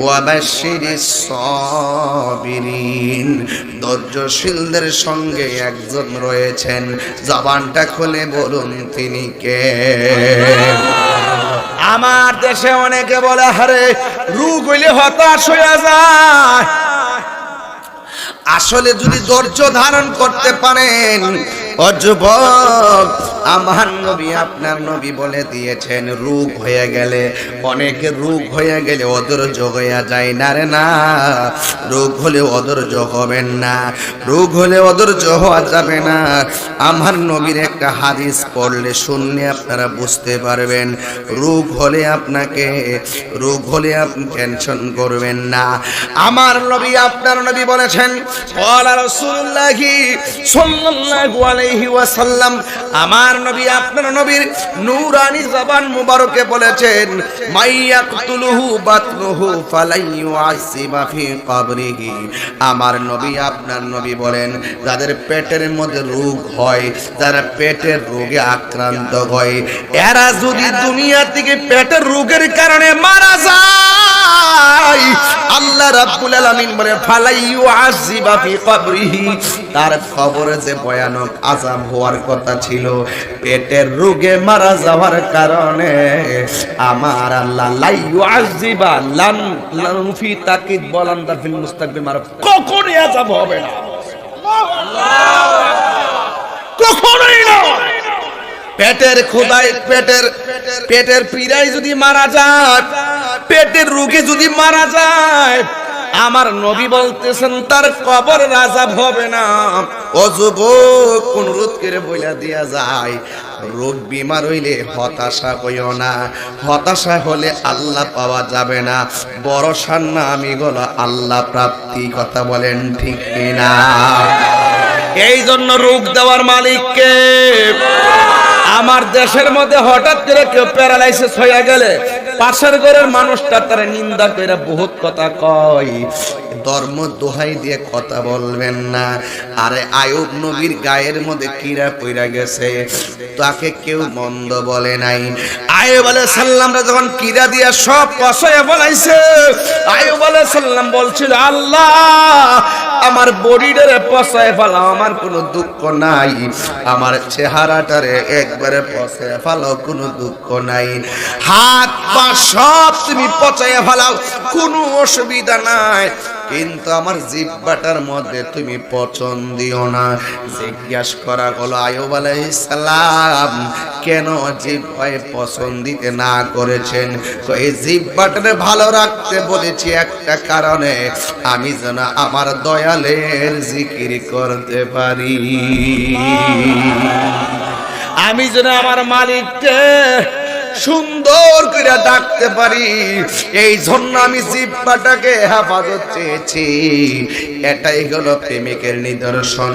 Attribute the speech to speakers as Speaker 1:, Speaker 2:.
Speaker 1: ওয়াবাশিরিস Saverin ধৈর্যশীলদের সঙ্গে একজন রয়েছেন। জবানটা খুলে বলুন, তিনি কে?
Speaker 2: আমার দেশে অনেকে বলে হারে রোগ হইলে হতাশ হয়ে যায়।
Speaker 1: আসলে যদি ধৈর্য ধারণ করতে পারেন, ও যুবক আমার নবী আপনার নবী বলে দিয়েছেন, রোগ হয়ে গেলে, অনেকে রোগ হয়ে গেলে অধৈর্য জগয়া যায় না রে না। রোগ হলে ওদের জগবেন না, রোগ হলে অধৈর্য হওয়া যাবে না। আমার নবীর একটা হাদিস পড়লে শুনলে আপনারা বুঝতে পারবেন, রোগ হলে আপনাকে, রোগ হলে আপনি টেনশন করবেন না। আমার নবী আপনার নবী বলেছেন
Speaker 2: আমার আমার নবী আপনার নবীর নূরানি জবান মুবারকে বলেছেন, মাইয়াকতুলুহু বাতনুহু
Speaker 1: ফালাইয়ুআসিবা ফি কবরিহি। আমার নবী আপনার নবী বলেন, যাদের পেটের মধ্যে রোগ হয়, যারা পেটের রোগে আক্রান্ত হয়, এরা যদি দুনিয়া থেকে পেটের রোগের কারণে মারা যায় আল্লাহ রাব্বুল আলামিন বলে ফালাইয়ু ফি কবরিহি। তার কবরে যে ভয়ানক আযাব হওয়ার কথা ছিল, পেটের রোগে মারা যাওয়ার কারণে আমার আল্লাহ লাইয়ু লাম লাম ফি তাকিদ বলান দা ফিল মুস্তাকবিল মারফ।
Speaker 2: কখনই আযাব হবে না। কখনোই না।
Speaker 1: পেটের খোদায় পেটের পেটের পীড়ায় যদি মারা যায় পেটের রোগে যদি মারা যায়, আমার নবী বলতেছেন, তার কবর রাজাব হবে না। অযুব কোন রোধ করে বইলা দিয়া যায়। রোগ বিমার হইলে হতাশা হইও না। হতাশা হলে আল্লাহ পাওয়া যাবে না। বড় না আমি গলো আল্লাহ প্রাপ্তি কথা বলেন ঠিক কিনা?
Speaker 2: এই জন্য রোগ দেওয়ার মালিককে আমার দেশের মধ্যে হঠাৎ করে কেউ প্যারালাইসিস হয়ে গেলে পাশের ঘরের মানুষটা তারা নিন্দা করে বহুত কথা কয়।
Speaker 1: ধর্ম দোহাই দিয়ে কথা বলবেন না। আরে আয়ুব নবীর গায়ের মধ্যে কিরা পইরা গেছে। তাকে কেউ মন্দ বলে নাই। আয়ুব আলাইহিস সাল্লামরা যখন কিরা দিয়া সব কষায় বলাইছে আয়ুব আলাইহিস সাল্লাম বলছিল, আল্লাহ, আমার বডিটারে পচায় ফেলাও, আমার কোনো দুঃখ নাই। আমার চেহারাটারে একবারে পচায় ফেলাও, কোনো দুঃখ নাই। হাত পা সব তুমি পচায় ফেলাও, কোনো অসুবিধা নাই। কিন্তু আমার জিব্বাটার মধ্যে তুমি পচন দিও না। জিজ্ঞাস করা হলো আয়ুব সালাম কেন জিব্বায় পচন দিতে না করেছেন? তো এই জিব্বাটারে ভালো রাখতে বলেছি একটা কারণে, আমি যেন আমার দয়ালের জিকির করতে পারি।
Speaker 2: আমি যেন আমার মালিককে সুন্দর করে ডাকতে পারি।
Speaker 1: এই জন্য আমি জিব্বাটাকে হেফাজত চেয়েছি। এটাই হলো প্রেমিকের নিদর্শন।